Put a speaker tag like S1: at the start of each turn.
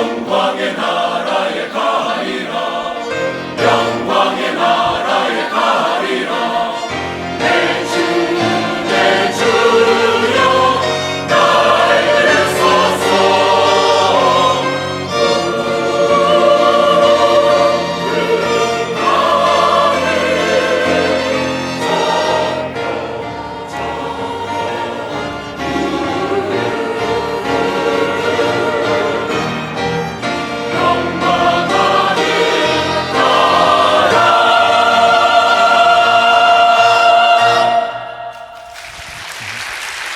S1: 영광의 나